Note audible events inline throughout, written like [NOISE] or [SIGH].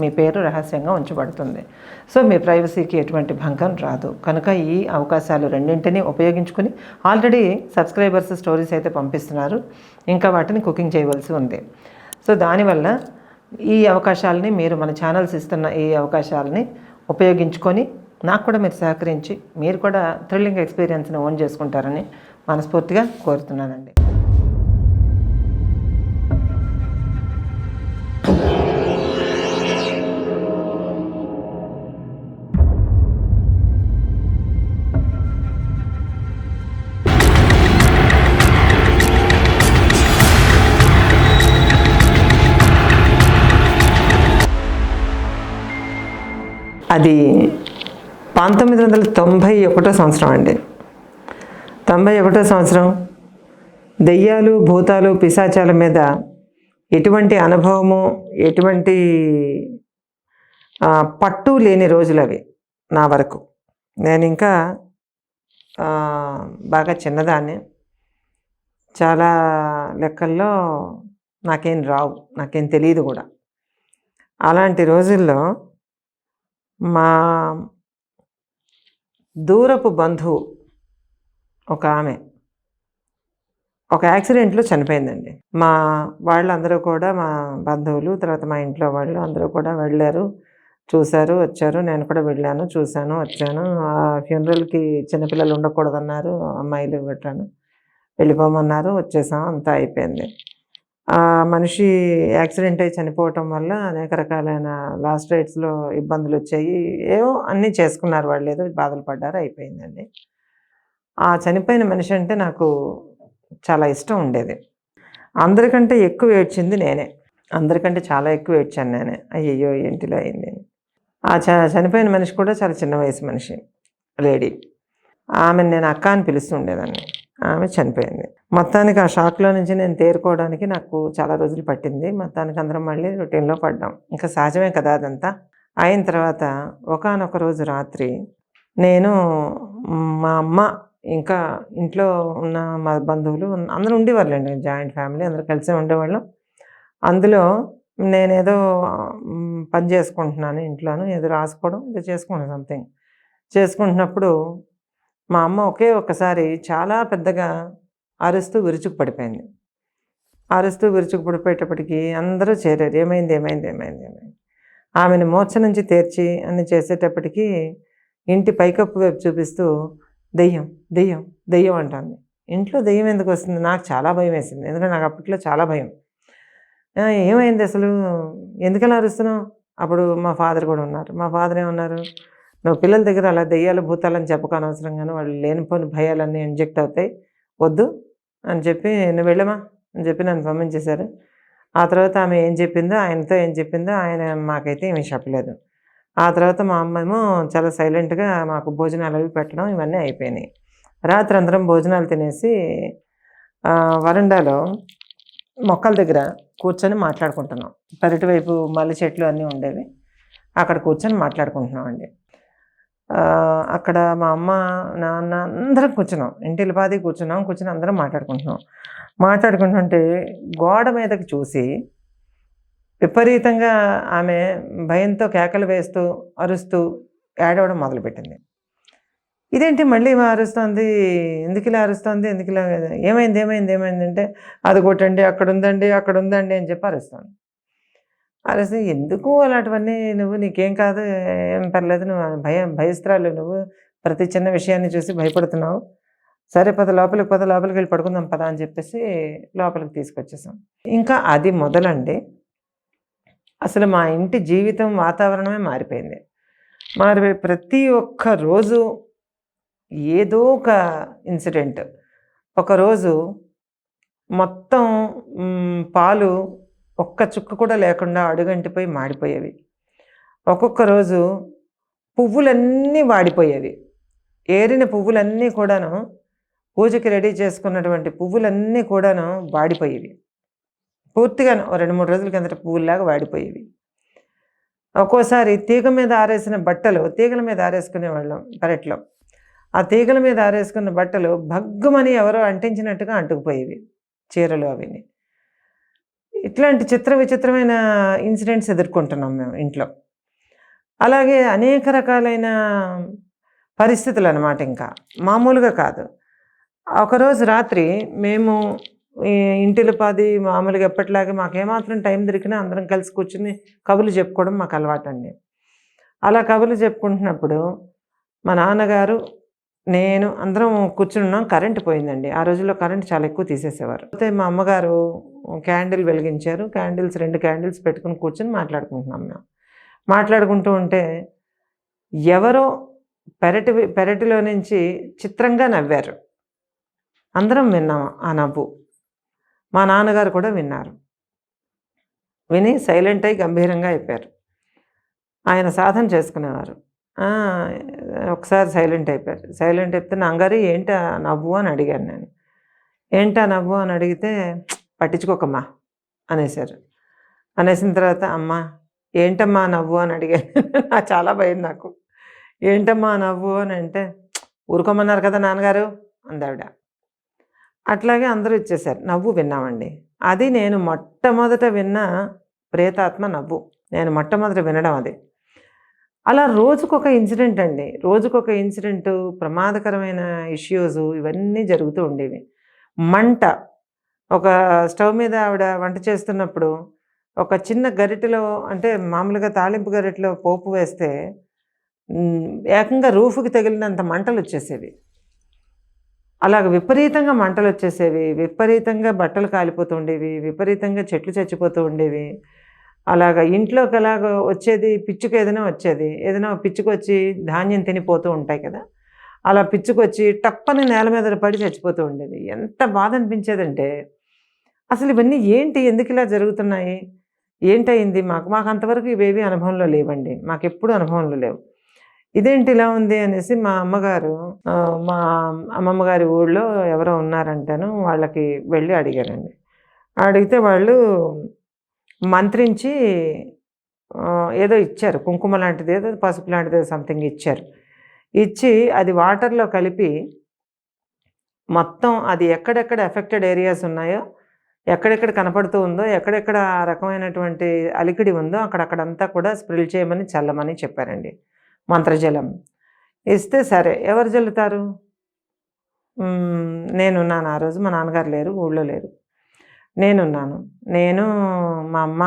మీ పేరు రహస్యంగా ఉంచబడుతుంది. సో మీ ప్రైవసీకి ఎటువంటి భంగం రాదు. కనుక ఈ అవకాశాలు రెండింటినీ ఉపయోగించుకుని ఆల్రెడీ సబ్స్క్రైబర్స్ స్టోరీస్ అయితే పంపిస్తున్నారు. ఇంకా వాటిని కుకింగ్ చేయవలసి ఉంది. సో దానివల్ల ఈ అవకాశాలని మీరు మన ఛానల్స్ ఇస్తున్న ఈ అవకాశాలని ఉపయోగించుకొని నాకు కూడా మీరు సహకరించి మీరు కూడా థ్రిల్లింగ్ ఎక్స్పీరియన్స్ని ఓన్ చేసుకుంటారని మనస్ఫూర్తిగా కోరుతున్నానండి. అది పంతొమ్మిది వందల తొంభై ఒకటో సంవత్సరం అండి. తొంభై ఒకటో సంవత్సరం దెయ్యాలు భూతాలు పిశాచాల మీద ఎటువంటి అనుభవము ఎటువంటి పట్టు లేని రోజులు అవి నా వరకు. నేను ఇంకా బాగా చిన్నదాన్ని. చాలా లెక్కల్లో నాకేం రావు నాకేం తెలియదు కూడా. అలాంటి రోజుల్లో మా దూరపు బంధువు ఒక ఆమె. ఒక యాక్సిడెంట్లో చనిపోయిందండి. మా వాళ్ళందరూ కూడా మా బంధువులు తర్వాత మా ఇంట్లో వాళ్ళు అందరూ కూడా వెళ్ళారు చూశారు వచ్చారు. నేను కూడా వెళ్ళాను చూశాను వచ్చాను. ఆ ఫ్యూనరల్కి చిన్నపిల్లలు ఉండకూడదన్నారు అమ్మాయిలు పెట్టాను. వెళ్ళిపోమన్నారు వచ్చేసాం అంతా అయిపోయింది. మనిషి యాక్సిడెంట్ అయి చనిపోవటం వల్ల అనేక రకాలైన లాస్ట్ రైట్స్లో ఇబ్బందులు వచ్చాయి. ఏవో అన్నీ చేసుకున్నారు వాళ్ళు. ఏదో బాధలు పడ్డారు అయిపోయిందండి. ఆ చనిపోయిన మనిషి అంటే నాకు చాలా ఇష్టం ఉండేది. అందరికంటే ఎక్కువ ఏడ్చింది నేనే. అందరికంటే చాలా ఎక్కువ ఏడ్చాను నేనే. అయ్యయ్యో ఏంటిలా అయింది? ఆ చ చనిపోయిన మనిషి కూడా చాలా చిన్న వయసు మనిషి లేడీ. ఆమెను నేను అక్క అని పిలుస్తూ ఉండేదాన్ని ఆమె చనిపోయింది. మొత్తానికి ఆ షాక్లో నుంచి నేను తేరుకోవడానికి నాకు చాలా రోజులు పట్టింది. మొత్తానికి అందరం మళ్ళీ రొటీన్లో పడ్డాం. ఇంకా సహజమే కదా అదంతా. అయిన తర్వాత ఒకానొక రోజు రాత్రి నేను మా అమ్మ ఇంకా ఇంట్లో ఉన్న మా బంధువులు అందరూ ఉండేవాళ్ళండి. జాయింట్ ఫ్యామిలీ అందరూ కలిసే ఉండేవాళ్ళం. అందులో నేనేదో పని చేసుకుంటున్నాను ఇంట్లోను ఏదో రాసుకోవడం ఏదో చేసుకుంటున్నాను సంథింగ్. చేసుకుంటున్నప్పుడు మా అమ్మ ఒకే ఒక్కసారి చాలా పెద్దగా అరుస్తూ విరుచుకు పడిపోయింది. అరుస్తూ విరుచుకు పడిపోయేటప్పటికీ అందరూ చేరారు. ఏమైంది ఏమైంది ఏమైంది ఏమైంది? ఆమెను మోర్చ నుంచి తీర్చి అన్ని చేసేటప్పటికీ ఇంటి పైకప్పు వైపు చూపిస్తూ దెయ్యం దెయ్యం దెయ్యం అంటుంది. ఇంట్లో దెయ్యం ఎందుకు వస్తుంది? నాకు చాలా భయం వేసింది. ఎందుకంటే నాకు అప్పట్లో చాలా భయం. ఏమైంది అసలు? ఎందుకలా అరుస్తున్నావు? అప్పుడు మా ఫాదర్ కూడా ఉన్నారు. మా ఫాదర్ ఏమన్నారు? నువ్వు పిల్లల దగ్గర అలా దెయ్యాలు భూతాలని చెప్పకనవసరం కానీ వాళ్ళు లేనిపోని భయాలన్నీ ఇంజెక్ట్ అవుతాయి. వద్దు అని చెప్పి నువ్వు వెళ్ళమా అని చెప్పి నన్ను పంపించేశారు. ఆ తర్వాత ఆమె ఏం చెప్పిందో ఆయనతో ఏం చెప్పిందో ఆయన మాకైతే ఏమీ చెప్పలేదు. ఆ తర్వాత మా అమ్మేమో చాలా సైలెంట్గా మాకు భోజనాలు అవి పెట్టడం ఇవన్నీ అయిపోయినాయి. రాత్రి అందరం భోజనాలు తినేసి వరండాలో మొక్కల దగ్గర కూర్చొని మాట్లాడుకుంటున్నాం. పెరటి వైపు మల్లె చెట్లు అన్నీ ఉండేవి. అక్కడ కూర్చొని మాట్లాడుకుంటున్నాం అండి. అక్కడ మా అమ్మ నాన్న అందరం కూర్చున్నాం. ఇంటి పాది కూర్చున్నాం కూర్చుని అందరం మాట్లాడుకుంటున్నాం. మాట్లాడుకుంటుంటే గోడ మీదకి చూసి విపరీతంగా ఆమె భయంతో కేకలు వేస్తూ అరుస్తూ ఏడవడం మొదలుపెట్టింది. ఇదేంటి మళ్ళీ అరుస్తుంది? ఎందుకు ఇలా అరుస్తుంది? ఎందుకు ఇలా ఏమైంది? ఏమైంది? ఏమైంది? అంటే అది కొట్టండి అక్కడ ఉందండి అక్కడ ఉందండి అని చెప్పి అరుస్తాను అరిస్తే ఎందుకు అలాంటివన్నీ నువ్వు నీకేం కాదు ఏం పర్లేదు నువ్వు భయం భయస్త్రాలు నువ్వు ప్రతి చిన్న విషయాన్ని చూసి భయపడుతున్నావు. సరే పద లోపలికి పద లోపలికి వెళ్ళి పడుకుందాం పద అని చెప్పేసి లోపలికి తీసుకొచ్చేసాం. ఇంకా అది మొదలండి. అసలు మా ఇంటి జీవితం వాతావరణమే మారిపోయింది. మారిపోయి ప్రతి ఒక్క రోజు ఏదో ఒక ఇన్సిడెంట్. ఒకరోజు మొత్తం పాలు ఒక్క చుక్క కూడా లేకుండా అడుగంటిపోయి మాడిపోయేవి. ఒక్కొక్క రోజు పువ్వులన్నీ వాడిపోయేవి. ఏరిన పువ్వులన్నీ కూడాను పూజకి రెడీ చేసుకున్నటువంటి పువ్వులన్నీ కూడాను వాడిపోయేవి. పూర్తిగా రెండు మూడు రోజుల కిందట పువ్వుల్లాగా వాడిపోయేవి. ఒక్కోసారి తీగ మీద ఆరేసిన బట్టలు తీగల మీద ఆరేసుకునేవాళ్ళం పెరట్లో. ఆ తీగల మీద ఆరేసుకున్న బట్టలు భగ్గుమని ఎవరో అంటించినట్టుగా అంటుకుపోయేవి చీరలు అవిని. ఇట్లాంటి చిత్ర విచిత్రమైన ఇన్సిడెంట్స్ ఎదుర్కొంటున్నాం మేము ఇంట్లో. అలాగే అనేక రకాలైన పరిస్థితులు అన్నమాట ఇంకా. మామూలుగా కాదు. ఒకరోజు రాత్రి మేము ఇంటిలో పది మామూలుగా ఎప్పటిలాగే మాకు ఏమాత్రం టైం దొరికినా అందరం కలిసి కూర్చుని కబులు చెప్పుకోవడం మాకు అలవాటండి. అలా కబులు చెప్పుకుంటున్నప్పుడు మా నాన్నగారు నేను అందరం కూర్చున్నాం కరెంట్ పోయిందండి. ఆ రోజుల్లో కరెంట్ చాలా ఎక్కువ తీసేసేవారు. అయితే మా అమ్మగారు క్యాండిల్ వెలిగించారు. క్యాండిల్స్ రెండు క్యాండిల్స్ పెట్టుకుని కూర్చొని మాట్లాడుకుంటున్నాం మేము. మాట్లాడుకుంటూ ఉంటే ఎవరో పెరటి పెరటిలో నుంచి చిత్రంగా నవ్వారు. అందరం విన్నాం ఆ నవ్వు. మా నాన్నగారు కూడా విన్నారు. విని సైలెంట్ అయి గంభీరంగా అయిపోయారు. ఆయన సాధన చేసుకునేవారు. ఒకసారి సైలెంట్ అయిపోయారు. సైలెంట్ అయిపోతే నాన్నగారు ఏంటా నవ్వు? అని అడిగాను నేను. ఏంటా నవ్వు? అని అడిగితే పట్టించుకోకమ్మా అనేసారు. అనేసిన తర్వాత అమ్మ ఏంటమ్మా నవ్వు? అని అడిగాను. చాలా భయం నాకు. ఏంటమ్మా నవ్వు? అని అంటే ఊరుకోమన్నారు కదా నాన్నగారు? అందావిడ అట్లాగే అందరూ ఇచ్చేశారు నవ్వు విన్నామండి. అది నేను మొట్టమొదట విన్న ప్రేతాత్మ నవ్వు. నేను మొట్టమొదట వినడం అది. అలా రోజుకొక ఇన్సిడెంట్ అండి. రోజుకొక ఇన్సిడెంట్ ప్రమాదకరమైన ఇష్యూస్ ఇవన్నీ జరుగుతూ ఉండేవి. మంట ఒక స్టవ్ మీద ఆవిడ వంట చేస్తున్నప్పుడు ఒక చిన్న గరిటెలో అంటే మామూలుగా తాలింపు గరిటెలో పోపు వేస్తే ఏకంగా రూఫ్కి తగిలినంత మంటలు వచ్చేసేవి. అలాగ విపరీతంగా మంటలు వచ్చేసేవి. విపరీతంగా బట్టలు కాలిపోతూ ఉండేవి. విపరీతంగా చెట్లు చచ్చిపోతూ ఉండేవి. అలాగ ఇంట్లోకి అలాగ వచ్చేది పిచ్చుకు ఏదైనా వచ్చేది ఏదైనా పిచ్చుకు వచ్చి ధాన్యం తినిపోతూ ఉంటాయి కదా అలా పిచ్చుకొచ్చి టప్పని నేల మీద పడి చచ్చిపోతూ ఉండేది. ఎంత బాధ అనిపించేదంటే అసలు ఇవన్నీ ఏంటి? ఎందుకు ఇలా జరుగుతున్నాయి? ఏంటయింది? మాకు మాకు అంతవరకు ఇవేవి అనుభవంలో లేవండి. మాకు ఎప్పుడు అనుభవంలో లేవు. ఇదేంటి ఇలా ఉంది అనేసి మా అమ్మగారు మా అమ్మమ్మ గారి ఊళ్ళో ఎవరో ఉన్నారంటాను వాళ్ళకి వెళ్ళి అడిగారండి. అడిగితే వాళ్ళు మంత్రించి ఏదో ఇచ్చారు. కుంకుమ లాంటిది ఏదో పసుపు లాంటిది సంథింగ్ ఇచ్చారు. ఇచ్చి అది వాటర్లో కలిపి మొత్తం అది ఎక్కడెక్కడ ఎఫెక్టెడ్ ఏరియాస్ ఉన్నాయో ఎక్కడెక్కడ కనపడుతూ ఉందో ఎక్కడెక్కడ ఆ రకమైనటువంటి అలికిడి ఉందో అక్కడక్కడంతా కూడా స్ప్రిల్ చేయమని చల్లమని చెప్పారండి. మంత్రజలం. ఇస్తే సరే. ఎవరు జల్లుతారు? నేనున్నాను ఆ రోజు మా నాన్నగారు లేరు ఊళ్ళో లేరు. నేనున్నాను. నేను మా అమ్మ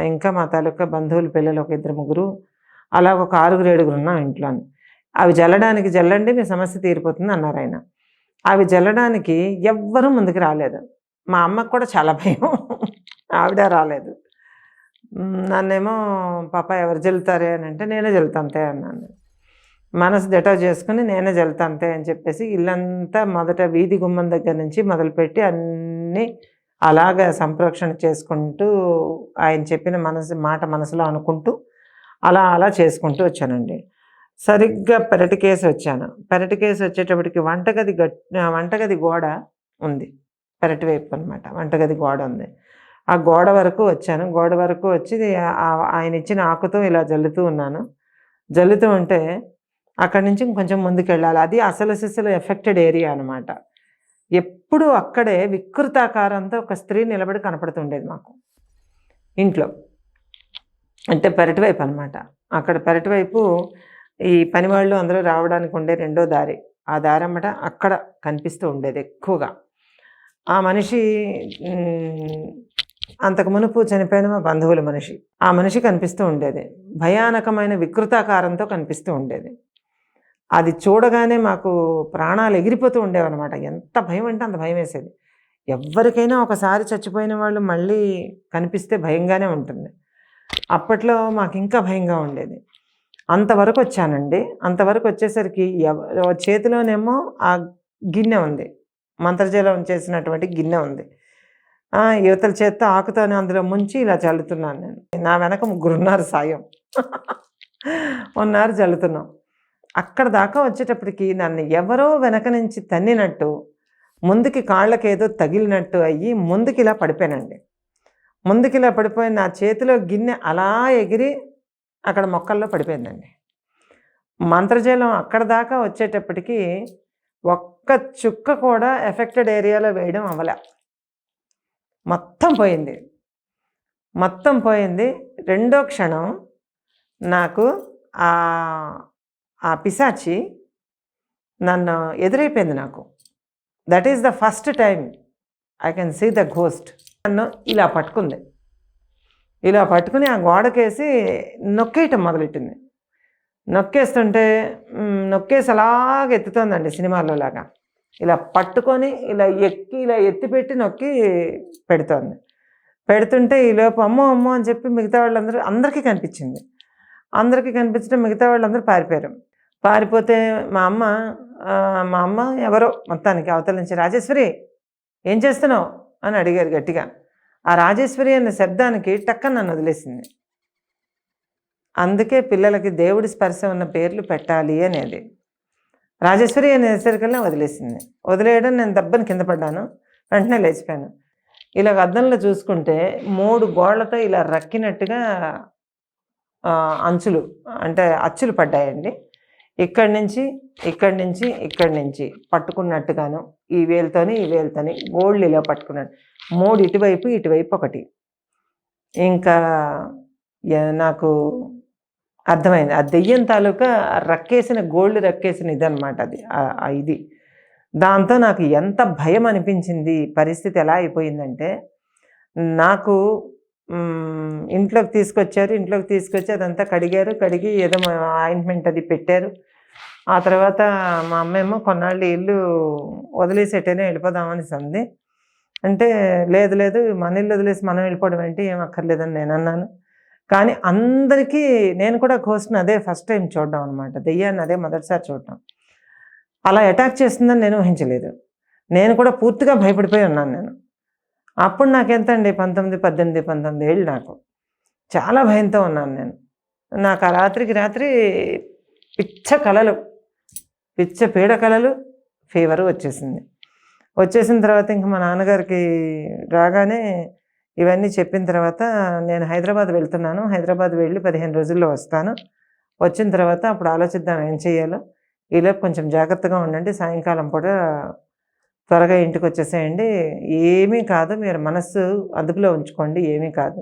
ఇంకా మా తాలూకా బంధువుల పిల్లలు ఒక ఇద్దరు ముగ్గురు అలా ఒక ఆరుగురు ఏడుగురు ఉన్నాం ఇంట్లో. అవి జల్లడానికి జల్లండి మీ సమస్య తీరిపోతుంది అన్నారు ఆయన. అవి జల్లడానికి ఎవ్వరూ ముందుకు రాలేదు. మా అమ్మకు కూడా చాలా భయం. ఆవిడ రాలేదు. నన్నేమో పాప ఎవరు జల్లుతారే? అని అంటే నేనే జల్లుతాంతే అన్నాను. మనసు దెటా చేసుకుని నేనే జల్లుతాంతే అని చెప్పేసి ఇల్లంతా మొదట వీధి గుమ్మం దగ్గర నుంచి మొదలుపెట్టి అన్నీ అలాగ సంప్రోక్షణ చేసుకుంటూ ఆయన చెప్పిన మనసు మాట మనసులో అనుకుంటూ అలా అలా చేసుకుంటూ వచ్చానండి. సరిగ్గా పెరటి కేసు వచ్చాను. పెరటి కేసు వచ్చేటప్పటికి వంటగది గట్ వంటగది గోడ ఉంది. పెరటి వైపు అనమాట వంటగది గోడ ఉంది. ఆ గోడ వరకు వచ్చాను. గోడ వరకు వచ్చి ఆయన ఇచ్చిన ఆకుతో ఇలా జల్లుతూ ఉన్నాను. జల్లుతూ ఉంటే అక్కడి నుంచి ఇంకొంచెం ముందుకు వెళ్ళాలి అది అసలు సిసలు ఎఫెక్టెడ్ ఏరియా అనమాట ఎప్పుడు అక్కడే వికృతాకారంతో ఒక స్త్రీ నిలబడి కనపడుతుండేది మాకు. ఇంట్లో. అంటే పెరటి వైపు అనమాట అక్కడ పెరటి వైపు ఈ పనివాళ్ళు అందరూ రావడానికి ఉండే రెండో దారి. ఆ దారి అన్నమాట అక్కడ కనిపిస్తూ ఉండేది ఎక్కువగా. ఆ మనిషి అంతకు మునుపు చనిపోయిన మా బంధువుల మనిషి. ఆ మనిషి కనిపిస్తూ ఉండేది. భయానకమైన వికృతాకారంతో కనిపిస్తూ ఉండేది. అది చూడగానే మాకు ప్రాణాలు ఎగిరిపోతూ ఉండేవన్నమాట. ఎంత భయం అంటే అంత భయం వేసేది. ఎవరికైనా ఒకసారి చచ్చిపోయిన వాళ్ళు మళ్ళీ కనిపిస్తే భయంగానే ఉంటుంది. అప్పట్లో మాకు ఇంకా భయంగా ఉండేది. అంతవరకు వచ్చానండి. అంతవరకు వచ్చేసరికి ఎవ చేతిలోనేమో ఆ గిన్నె ఉంది. మంత్రజలం చేసినటువంటి గిన్నె ఉంది. యువతల చేత్తో ఆకుతోనే అందులో ముంచి ఇలా చల్లుతున్నాను నేను. నా వెనక ముగ్గురున్నారు సాయం. [LAUGHS] ఉన్నారు చల్లుతున్నాం. అక్కడ దాకా వచ్చేటప్పటికి నన్ను ఎవరో వెనక నుంచి తన్నినట్టు ముందుకి కాళ్ళకి ఏదో తగిలినట్టు అయ్యి ముందుకి ఇలా పడిపోయానండి. ముందుకి ఇలా పడిపోయిన నా చేతిలో గిన్నె అలా ఎగిరి అక్కడ మొక్కల్లో పడిపోయిందండి. మంత్రజలం అక్కడ దాకా వచ్చేటప్పటికి ఒక్క చుక్క కూడా ఎఫెక్టెడ్ ఏరియాలో వేయడం అవ్వలే. మొత్తం పోయింది. మొత్తం పోయింది. రెండో క్షణం నాకు ఆ ఆ పిశాచి నన్ను ఎదురైపోయింది నాకు. That is the first time I can see the ghost నన్ను ఇలా పట్టుకుంది. ఇలా పట్టుకుని ఆ గోడకేసి నొక్కేయటం మొదలెట్టింది. నొక్కేస్తుంటే నొక్కేసి అలాగ ఎత్తుతోందండి సినిమాల్లో లాగా. ఇలా పట్టుకొని ఇలా ఎక్కి ఇలా ఎత్తిపెట్టి నొక్కి పెడుతోంది. పెడుతుంటే ఈ లోపు అమ్మో అమ్మో అని చెప్పి మిగతా వాళ్ళందరూ అందరికీ కనిపించింది. అందరికీ కనిపించడం మిగతా వాళ్ళందరూ పారిపోయారు. పారిపోతే మా అమ్మ మా అమ్మ ఎవరో మొత్తానికి అవతల నుంచి రాజేశ్వరి ఏం చేస్తున్నావు? అని అడిగారు గట్టిగా. ఆ రాజేశ్వరి అనే శబ్దానికి టక్కన నన్ను వదిలేసింది. అందుకే పిల్లలకి దేవుడి స్పర్శ ఉన్న పేర్లు పెట్టాలి అనేది. రాజేశ్వరి అనేసరికల్లా వదిలేసింది. వదిలేయడం నేను దెబ్బని కింద పడ్డాను. వెంటనే లేచిపోయాను. ఇలా అద్దంలో చూసుకుంటే మూడు గోళ్ళతో ఇలా రక్కినట్టుగా అంచులు అంటే అచ్చులు పడ్డాయండి. ఇక్కడి నుంచి ఇక్కడి నుంచి ఇక్కడి నుంచి పట్టుకున్నట్టుగాను ఈ వేలుతోని ఈ వేలుతోని గోల్డ్ ఇలా పట్టుకున్నాడు. మూడు ఇటువైపు ఇటువైపు ఒకటి. ఇంకా నాకు అర్థమైంది. ఆ దెయ్యం తాలూకా రక్కేసిన గోల్డ్ రక్కేసిన ఇదన్నమాట అది ఇది. దాంతో నాకు ఎంత భయం అనిపించింది పరిస్థితి ఎలా అయిపోయిందంటే నాకు ఇంట్లోకి తీసుకొచ్చారు ఇంట్లోకి తీసుకొచ్చి అదంతా కడిగారు కడిగి ఏదో ఆయింట్మెంట్ అది పెట్టారు. ఆ తర్వాత మా అమ్మేమో కొన్నాళ్ళు ఇల్లు వదిలేసేటైనా వెళ్ళిపోదామని సంది. అంటే లేదు లేదు మన ఇల్లు వదిలేసి మనం వెళ్ళిపోవడం ఏంటి? ఏం అక్కర్లేదని నేను అన్నాను. కానీ అందరికీ నేను కూడా కోసిన అదే ఫస్ట్ టైం చూడడం అనమాట దెయ్యాన్ని అదే మొదటిసారి చూడడం. అలా అటాక్ చేస్తుందని నేను ఊహించలేదు. నేను కూడా పూర్తిగా భయపడిపోయి ఉన్నాను నేను. అప్పుడు నాకెంత అండి పంతొమ్మిది పద్దెనిమిది పంతొమ్మిది ఏళ్ళు నాకు. చాలా భయంతో ఉన్నాను నేను. నాకు ఆ రాత్రికి రాత్రి పిచ్చ కలలు. పిచ్చ పీడ కలలు ఫీవర్ వచ్చేసింది. వచ్చేసిన తర్వాత ఇంక మా నాన్నగారికి రాగానే ఇవన్నీ చెప్పిన తర్వాత నేను హైదరాబాద్ వెళ్తున్నాను. హైదరాబాద్ వెళ్ళి పదిహేను రోజుల్లో వస్తాను. వచ్చిన తర్వాత అప్పుడు ఆలోచిద్దాం ఏం చేయాలో. ఈలోపు కొంచెం జాగ్రత్తగా ఉండండి. సాయంకాలం పూట త్వరగా ఇంటికి వచ్చేసేయండి. ఏమీ కాదు. మీరు మనస్సు అదుపులో ఉంచుకోండి. ఏమీ కాదు.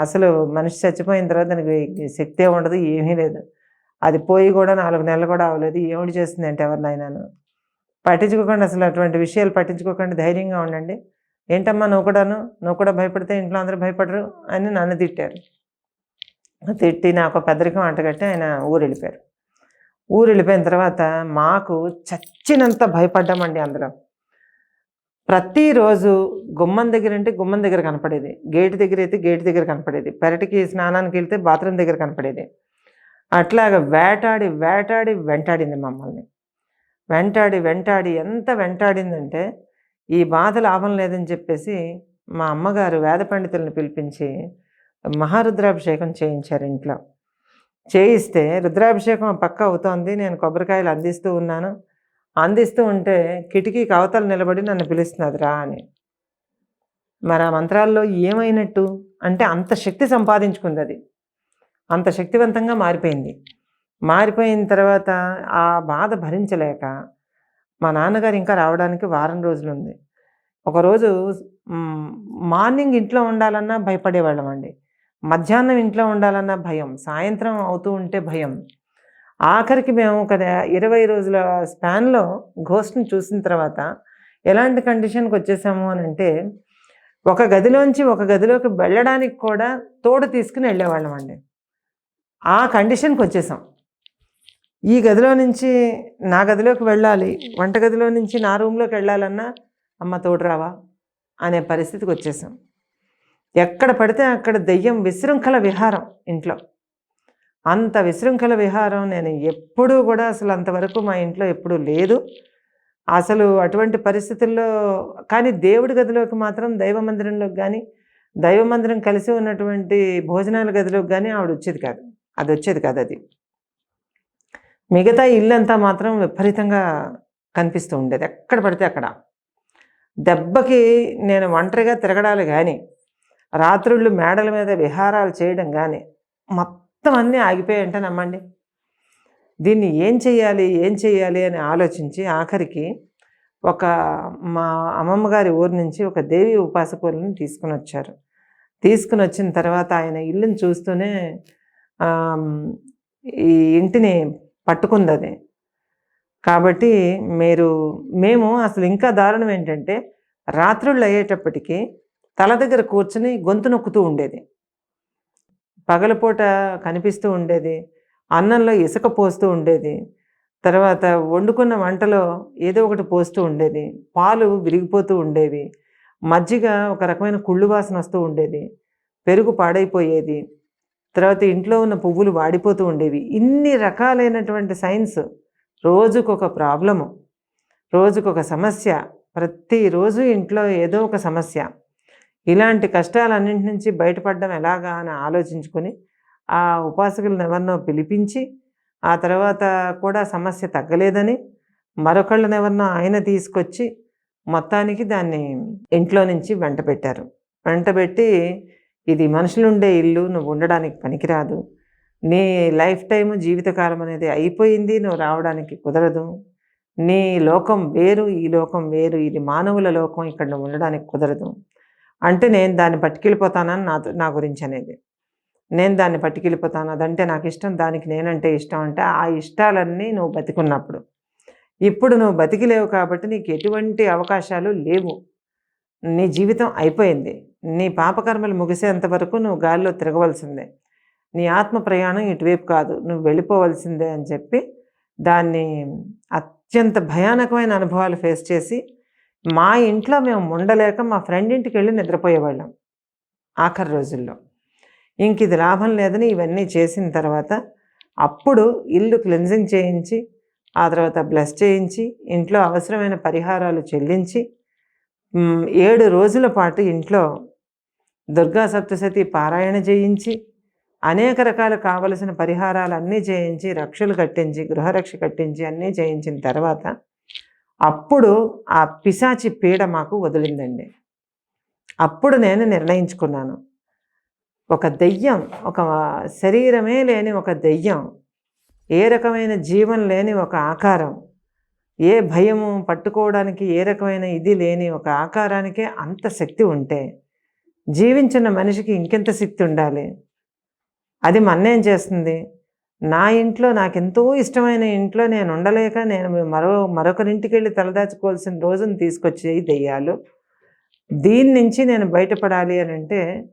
అసలు మనిషి చచ్చిపోయిన తర్వాత దానికి శక్తి ఉండదు. ఏమీ లేదు. అది పోయి కూడా నాలుగు నెలలు కూడా అవ్వలేదు. ఏమిటి చేస్తుంది అంటే ఎవరినైనాను? పట్టించుకోకండి అసలు అటువంటి విషయాలు పట్టించుకోకండి. ధైర్యంగా ఉండండి. ఏంటమ్మా నువ్వు కూడాను? నువ్వు కూడా భయపడితే ఇంట్లో అందరూ భయపడరు అని నన్ను తిట్టారు. తిట్టి నాకు పెద్దరికం అంటగట్టి ఆయన ఊరు వెళ్ళిపోయారు ఊరు వెళ్ళిపోయిన తర్వాత మాకు చచ్చినంత భయపడ్డామండి అందులో. ప్రతిరోజు గుమ్మం దగ్గర అంటే గుమ్మం దగ్గర కనపడేది. గేటు దగ్గర అయితే గేటు దగ్గర కనపడేది. పెరటికి స్నానానికి వెళ్తే బాత్రూమ్ దగ్గర కనపడేది. అట్లాగ వేటాడి వేటాడి వెంటాడింది మమ్మల్ని. వెంటాడి వెంటాడి ఎంత వెంటాడిందంటే ఈ బాధ లాభం లేదని చెప్పేసి మా అమ్మగారు వేద పండితులను పిలిపించి మహారుద్రాభిషేకం చేయించారు ఇంట్లో. చేయిస్తే రుద్రాభిషేకం పక్క అవుతోంది నేను కొబ్బరికాయలు అందిస్తూ ఉన్నాను. అందిస్తూ ఉంటే కిటికీకి అవతలు నిలబడి నన్ను పిలుస్తున్నది రా అని. మరి ఆ మంత్రాల్లో ఏమైనట్టు? అంటే అంత శక్తి సంపాదించుకుంది అది. అంత శక్తివంతంగా మారిపోయింది. మారిపోయిన తర్వాత ఆ బాధ భరించలేక మా నాన్నగారు ఇంకా రావడానికి వారం రోజులు ఉంది ఒకరోజు మార్నింగ్ ఇంట్లో ఉండాలన్నా భయపడేవాళ్ళం అండి. మధ్యాహ్నం ఇంట్లో ఉండాలన్నా భయం. సాయంత్రం అవుతూ ఉంటే భయం. ఆఖరికి మేము ఒక ఇరవై రోజుల స్పాన్లో ఘోస్ట్ని చూసిన తర్వాత ఎలాంటి కండిషన్కి వచ్చేసాము అని అంటే ఒక గదిలోంచి ఒక గదిలోకి వెళ్ళడానికి కూడా తోడు తీసుకుని వెళ్ళేవాళ్ళం అండి. ఆ కండిషన్కి వచ్చేసాం. ఈ గదిలో నుంచి నా గదిలోకి వెళ్ళాలి వంట గదిలో నుంచి నా రూమ్లోకి వెళ్ళాలన్నా అమ్మ తోడు రావా? అనే పరిస్థితికి వచ్చేసాం. ఎక్కడ పడితే అక్కడ దెయ్యం విశృంఖల విహారం ఇంట్లో. అంత విశృంఖల విహారం నేను ఎప్పుడూ కూడా అసలు అంతవరకు మా ఇంట్లో ఎప్పుడూ లేదు. అసలు అటువంటి పరిస్థితుల్లో కానీ దేవుడి గదిలోకి మాత్రం దైవ మందిరంలోకి కానీ దైవ మందిరం కలిసి ఉన్నటువంటి భోజనాల గదిలోకి కానీ ఆవిడ వచ్చేది కాదు. అది వచ్చేది కాదు అది. మిగతా ఇల్లంతా మాత్రం విపరీతంగా కనిపిస్తూ ఉండేది. ఎక్కడ పడితే అక్కడ. దెబ్బకి నేను ఒంటరిగా తిరగడాలు కానీ రాత్రుళ్ళు మేడల మీద విహారాలు చేయడం కానీ మొత్తం అన్నీ ఆగిపోయాయంటే నమ్మండి. దీన్ని ఏం చేయాలి ఏం చేయాలి అని ఆలోచించి ఆఖరికి ఒక మా అమ్మమ్మ గారి ఊరి నుంచి ఒక దేవి ఉపాసకులను తీసుకుని వచ్చారు. తీసుకుని వచ్చిన తర్వాత ఆయన ఇల్లుని చూస్తూనే ఈ ఇంటిని పట్టుకుంది అది కాబట్టి మీరు మేము అసలు ఇంకా దారుణం ఏంటంటే రాత్రుళ్ళు అయ్యేటప్పటికీ తల దగ్గర కూర్చుని గొంతు నొక్కుతూ ఉండేది. పగలపూట కనిపిస్తూ ఉండేది. అన్నంలో ఇసుక పోస్తూ ఉండేది. తర్వాత వండుకున్న వంటలో ఏదో ఒకటి పోస్తూ ఉండేది. పాలు విరిగిపోతూ ఉండేవి. మజ్జిగ ఒక రకమైన కుళ్ళు వాసన వస్తూ ఉండేది. పెరుగు పాడైపోయేది. తర్వాత ఇంట్లో ఉన్న పువ్వులు వాడిపోతూ ఉండేవి. ఇన్ని రకాలైనటువంటి సైన్స్ రోజుకొక ప్రాబ్లము రోజుకొక సమస్య ప్రతిరోజు ఇంట్లో ఏదో ఒక సమస్య. ఇలాంటి కష్టాలన్నింటి నుంచి బయటపడడం ఎలాగా అని ఆలోచించుకొని ఆ ఉపాసకులను ఎవరినో పిలిపించి ఆ తర్వాత కూడా సమస్య తగ్గలేదని మరొకళ్ళని ఎవరినో ఆయన తీసుకొచ్చి మొత్తానికి దాన్ని ఇంట్లో నుంచి వెంట పెట్టారు వెంట పెట్టి ఇది మనుషులుండే ఇల్లు నువ్వు ఉండడానికి పనికిరాదు. నీ లైఫ్ టైము జీవితకాలం అనేది అయిపోయింది నువ్వు రావడానికి కుదరదు. నీ లోకం వేరు ఈ లోకం వేరు ఇది మానవుల లోకం ఇక్కడ నువ్వు ఉండడానికి కుదరదు. అంటే నేను దాన్ని పట్టుకెళ్ళిపోతానని నా నా గురించి అనేది. నేను దాన్ని పట్టుకెళ్ళిపోతాను అదంటే నాకు ఇష్టం దానికి నేనంటే ఇష్టం అంటే ఆ ఇష్టాలన్నీ నువ్వు బతికున్నప్పుడు. ఇప్పుడు నువ్వు బతికిలేవు కాబట్టి నీకు ఎటువంటి అవకాశాలు లేవు. నీ జీవితం అయిపోయింది. నీ పాపకర్మలు ముగిసేంత వరకు నువ్వు గాలిలో తిరగవలసిందే. నీ ఆత్మ ప్రయాణం ఇటువైపు కాదు నువ్వు వెళ్ళిపోవలసిందే అని చెప్పి దాన్ని అత్యంత భయానకమైన అనుభవాలు ఫేస్ చేసి మా ఇంట్లో మేము ఉండలేక మా ఫ్రెండ్ ఇంటికి వెళ్ళి నిద్రపోయేవాళ్ళం ఆఖరి రోజుల్లో. ఇంక ఇది లాభం లేదని ఇవన్నీ చేసిన తర్వాత అప్పుడు ఇల్లు క్లెన్జింగ్ చేయించి ఆ తర్వాత బ్లెస్ చేయించి ఇంట్లో అవసరమైన పరిహారాలు చెల్లించి ఏడు రోజుల పాటు ఇంట్లో దుర్గా సప్తశతి పారాయణ చేయించి అనేక రకాల కావలసిన పరిహారాలు అన్నీ చేయించి రక్షలు కట్టించి గృహరక్ష కట్టించి అన్నీ చేయించిన తర్వాత అప్పుడు ఆ పిశాచి పీడ మాకు వదిలిందండి. అప్పుడు నేను నిర్ణయించుకున్నాను. ఒక దెయ్యం ఒక శరీరమే లేని ఒక దెయ్యం ఏ రకమైన జీవం లేని ఒక ఆకారం ఏ భయము పట్టుకోవడానికి ఏ రకమైన ఇది లేని ఒక ఆకారానికే అంత శక్తి ఉంటే జీవించిన మనిషికి ఇంకెంత శక్తి ఉండాలి? అది మన్నేం చేస్తుంది? నా ఇంట్లో నాకు ఎంతో ఇష్టమైన ఇంట్లో నేను ఉండలేక నేను మరో మరొకరింటికి వెళ్ళి తలదాచుకోవాల్సిన రోజును తీసుకొచ్చి దెయ్యాలు. దీని నుంచి నేను బయటపడాలి అని అంటే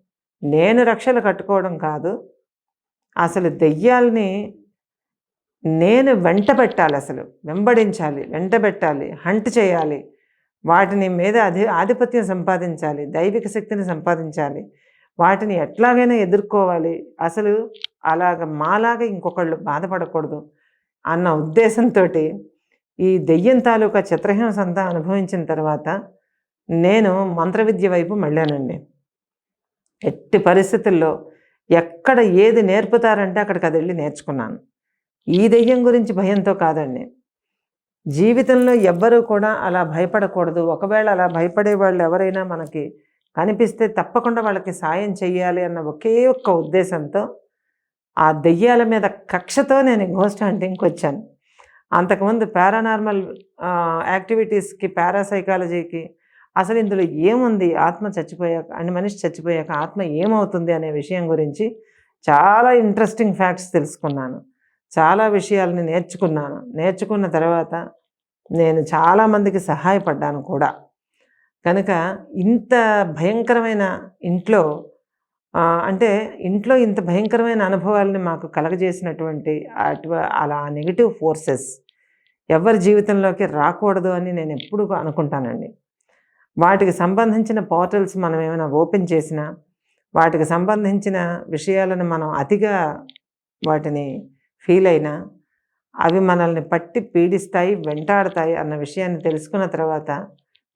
నేను రక్షలు కట్టుకోవడం కాదు. అసలు దెయ్యాలని నేను వెంట పెట్టాలి అసలు. వెంబడించాలి వెంట పెట్టాలి హంట్ చేయాలి. వాటిని మీద అధి ఆధిపత్యం సంపాదించాలి దైవిక శక్తిని సంపాదించాలి. వాటిని ఎట్లాగైనా ఎదుర్కోవాలి. అసలు అలాగ మాలాగా ఇంకొకళ్ళు బాధపడకూడదు అన్న ఉద్దేశంతో ఈ దెయ్యం తాలూకా చిత్రహింస అంతా అనుభవించిన తర్వాత నేను మంత్ర విద్య వైపు మళ్ళానండి. ఎట్టి పరిస్థితుల్లో ఎక్కడ ఏది నేర్పుతారంటే అక్కడికి అది వెళ్ళి నేర్చుకున్నాను. ఈ దెయ్యం గురించి భయంతో కాదండి. జీవితంలో ఎవ్వరూ కూడా అలా భయపడకూడదు. ఒకవేళ అలా భయపడే వాళ్ళు ఎవరైనా మనకి కనిపిస్తే తప్పకుండా వాళ్ళకి సాయం చేయాలి అన్న ఒకే ఒక్క ఉద్దేశంతో ఆ దెయ్యాల మీద కక్షతో నేను గోస్ట్ హంటింగ్కి వచ్చాను. అంతకుముందు పారానార్మల్ యాక్టివిటీస్కి పారాసైకాలజీకి అసలు ఇందులో ఏముంది? ఆత్మ చచ్చిపోయాక అని మనిషి చచ్చిపోయాక ఆత్మ ఏమవుతుంది అనే విషయం గురించి చాలా ఇంట్రెస్టింగ్ ఫ్యాక్ట్స్ తెలుసుకున్నాను. చాలా విషయాలని నేర్చుకున్నాను. నేర్చుకున్న తర్వాత నేను చాలామందికి సహాయపడ్డాను కూడా. కనుక ఇంత భయంకరమైన ఇంట్లో అంటే ఇంట్లో ఇంత భయంకరమైన అనుభవాలని మాకు కలగజేసినటువంటి అటు అలా నెగిటివ్ ఫోర్సెస్ ఎవరి జీవితంలోకి రాకూడదు అని నేను ఎప్పుడు అనుకుంటానండి. వాటికి సంబంధించిన పోర్టల్స్ మనం ఏమైనా ఓపెన్ చేసినా వాటికి సంబంధించిన విషయాలను మనం అతిగా వాటిని ఫీల్ అయినా అవి మనల్ని పట్టి పీడిస్తాయి వెంటాడతాయి అన్న విషయాన్ని తెలుసుకున్న తర్వాత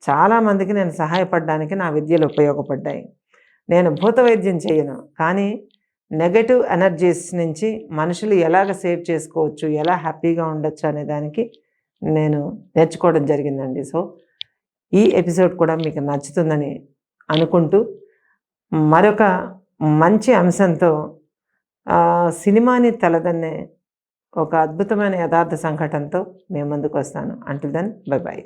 చాలామందికి నేను సహాయపడడానికి నా విద్యలు ఉపయోగపడ్డాయి. నేను భూత వైద్యం చేయను కానీ నెగటివ్ ఎనర్జీస్ నుంచి మనుషులు ఎలాగ సేవ్ చేసుకోవచ్చు ఎలా హ్యాపీగా ఉండొచ్చు అనే దానికి నేను నేర్చుకోవడం జరిగిందండి. సో ఈ ఎపిసోడ్ కూడా మీకు నచ్చుతుందని అనుకుంటూ మరొక మంచి అంశంతో సినిమాని తలదన్నే ఒక అద్భుతమైన యథార్థ సంఘటనతో మేము ముందుకు వస్తాను అంటుల్ దెన్ బై బాయ్